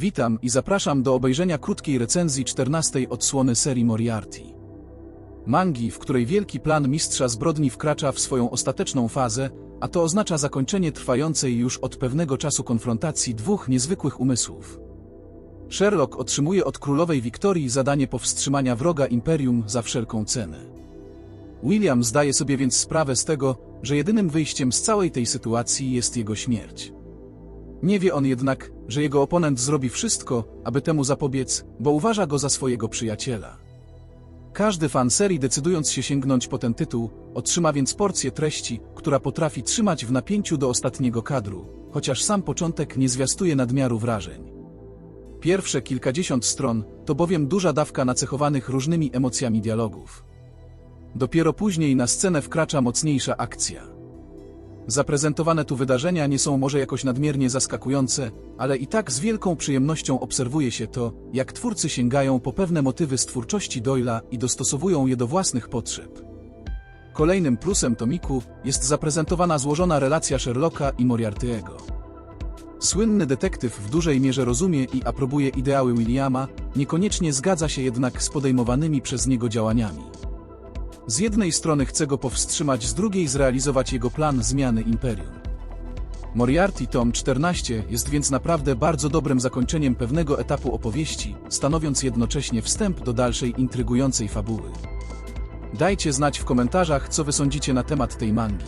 Witam i zapraszam do obejrzenia krótkiej recenzji 14 odsłony serii Moriarty. Mangi, w której wielki plan mistrza zbrodni wkracza w swoją ostateczną fazę, a to oznacza zakończenie trwającej już od pewnego czasu konfrontacji dwóch niezwykłych umysłów. Sherlock otrzymuje od królowej Wiktorii zadanie powstrzymania wroga imperium za wszelką cenę. William zdaje sobie więc sprawę z tego, że jedynym wyjściem z całej tej sytuacji jest jego śmierć. Nie wie on jednak, że jego oponent zrobi wszystko, aby temu zapobiec, bo uważa go za swojego przyjaciela. Każdy fan serii decydując się sięgnąć po ten tytuł, otrzyma więc porcję treści, która potrafi trzymać w napięciu do ostatniego kadru, chociaż sam początek nie zwiastuje nadmiaru wrażeń. Pierwsze kilkadziesiąt stron to bowiem duża dawka nacechowanych różnymi emocjami dialogów. Dopiero później na scenę wkracza mocniejsza akcja. Zaprezentowane tu wydarzenia nie są może jakoś nadmiernie zaskakujące, ale i tak z wielką przyjemnością obserwuje się to, jak twórcy sięgają po pewne motywy z twórczości Doyla i dostosowują je do własnych potrzeb. Kolejnym plusem tomiku jest zaprezentowana złożona relacja Sherlocka i Moriartyego. Słynny detektyw w dużej mierze rozumie i aprobuje ideały Williama, niekoniecznie zgadza się jednak z podejmowanymi przez niego działaniami. Z jednej strony chce go powstrzymać, z drugiej zrealizować jego plan zmiany imperium. Moriarty tom 14 jest więc naprawdę bardzo dobrym zakończeniem pewnego etapu opowieści, stanowiąc jednocześnie wstęp do dalszej intrygującej fabuły. Dajcie znać w komentarzach, co wy sądzicie na temat tej mangi.